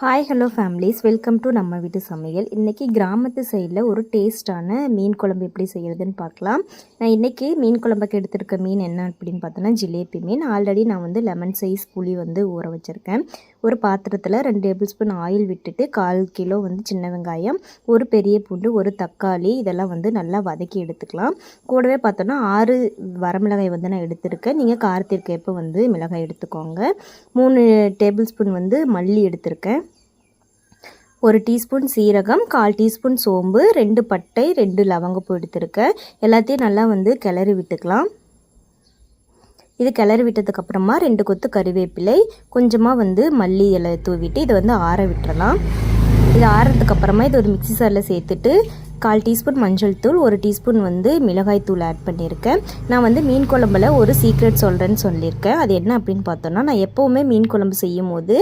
Hi hello families welcome to நம்ம வீட்டு சமையல். இன்றைக்கி கிராமத்து சைடில் ஒரு டேஸ்ட்டான மீன் குழம்பு எப்படி செய்கிறதுன்னு பார்க்கலாம். நான் இன்றைக்கி மீன் குழம்புக்கு எடுத்துருக்க மீன் என்ன அப்படின்னு பார்த்தோன்னா ஜிலேபி மீன். ஆல்ரெடி நான் வந்து லெமன் சைஸ் புளி வந்து ஊற வச்சுருக்கேன். ஒரு பாத்திரத்தில் ரெண்டு டேபிள் ஸ்பூன் ஆயில் விட்டுட்டு கால் கிலோ வந்து சின்ன வெங்காயம் ஒரு பெரிய பூண்டு ஒரு தக்காளி இதெல்லாம் வந்து நல்லா வதக்கி எடுத்துக்கலாம். கூடவே பார்த்தோன்னா ஆறு வரமிளகாய் வந்து நான் எடுத்திருக்கேன். நீங்கள் காரத்திற்கு வந்து மிளகாய் எடுத்துக்கோங்க. மூணு டேபிள் ஸ்பூன் வந்து மல்லி எடுத்திருக்கேன். ஒரு டீஸ்பூன் சீரகம் கால் டீஸ்பூன் சோம்பு ரெண்டு பட்டை ரெண்டு லவங்கப்பூ எடுத்திருக்கேன் எல்லாத்தையும் நல்லா வந்து கிளறி விட்டுக்கலாம். இது கிளறி விட்டதுக்கப்புறமா ரெண்டு கொத்து கறிவேப்பிலை கொஞ்சமாக வந்து மல்லி இலை தூவிட்டு இதை வந்து ஆற விட்டுறலாம். இது ஆறதுக்கப்புறமா இது ஒரு மிக்சி சாரில் சேர்த்துட்டு கால் டீஸ்பூன் மஞ்சள் தூள் ஒரு டீஸ்பூன் வந்து மிளகாய் தூள் ஆட் பண்ணியிருக்கேன். நான் வந்து மீன் குழம்புல ஒரு சீக்ரெட் சொல்கிறேன்னு சொல்லியிருக்கேன். அது என்ன அப்படின்னு பார்த்தோன்னா நான் எப்போவுமே மீன் குழம்பு செய்யும் போது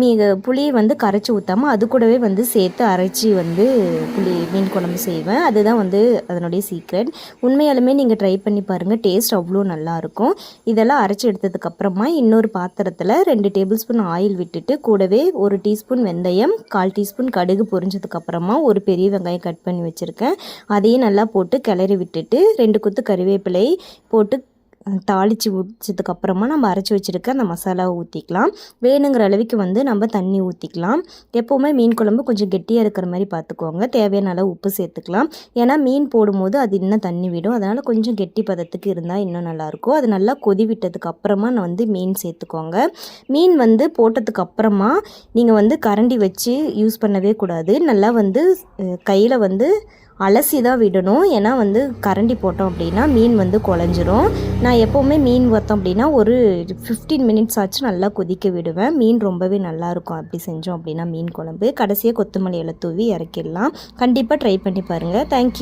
மீ புளியை வந்து கரைச்சி ஊற்றாமல் அது கூடவே வந்து சேர்த்து அரைச்சி வந்து புளி மீன் குழம்பு செய்வேன். அதுதான் வந்து அதனுடைய சீக்ரெட் உண்மையாலுமே நீங்கள் ட்ரை பண்ணி பாருங்கள் டேஸ்ட் அவ்வளோ நல்லாயிருக்கும். இதெல்லாம் அரைச்சி எடுத்ததுக்கப்புறமா இன்னொரு பாத்திரத்தில் ரெண்டு டேபிள் ஸ்பூன் ஆயில் விட்டுட்டு கூடவே ஒரு டீஸ்பூன் வெந்தயம் கால் டீஸ்பூன் கடுகு பொரிஞ்சதுக்கப்புறமா ஒரு பெரிய வெங்காயம் கட் பண்ணி வச்சு வச்சுருக்கேன். அதையும் நல்லா போட்டு கிளறி விட்டுட்டு ரெண்டு குத்து கறிவேப்பிலை போட்டு தாளித்து ஊற்றதுக்கப்புறமா நம்ம அரைச்சி வச்சுருக்க அந்த மசாலாவை ஊற்றிக்கலாம் வேணுங்கிற அளவுக்கு வந்து நம்ம தண்ணி ஊற்றிக்கலாம் எப்போவுமே மீன் குழம்பு கொஞ்சம் கெட்டியாக இருக்கிற மாதிரி பார்த்துக்கோங்க தேவையான அளவு உப்பு சேர்த்துக்கலாம். ஏன்னா மீன் போடும்போது அது இன்னும் தண்ணி விடும். அதனால் கொஞ்சம் கெட்டி பதத்துக்கு இருந்தால் இன்னும் நல்லாயிருக்கும் அது நல்லா கொதி விட்டதுக்கு அப்புறமா நான் வந்து மீன் சேர்த்துக்கோங்க. மீன் வந்து போட்டதுக்கு அப்புறமா நீங்கள் வந்து கரண்டி வச்சு யூஸ் பண்ணவே கூடாது. நல்லா வந்து கையில் வந்து அலசி தான் விடணும். ஏன்னா வந்து கரண்டி போட்டோம் அப்படின்னா மீன் வந்து குழஞ்சிரும். நான் எப்போவுமே மீன் வத்தோம் அப்படின்னா ஒரு ஃபிஃப்டீன் மினிட்ஸ் ஆச்சு நல்லா கொதிக்க விடுவேன். மீன் ரொம்பவே நல்லாயிருக்கும் அப்படி செஞ்சோம் அப்படின்னா மீன் குழம்பு. கடைசியாக கொத்தமல்லி இலை தூவி இறக்கிடலாம். கண்டிப்பாக ட்ரை பண்ணி பாருங்கள் தேங்க்யூ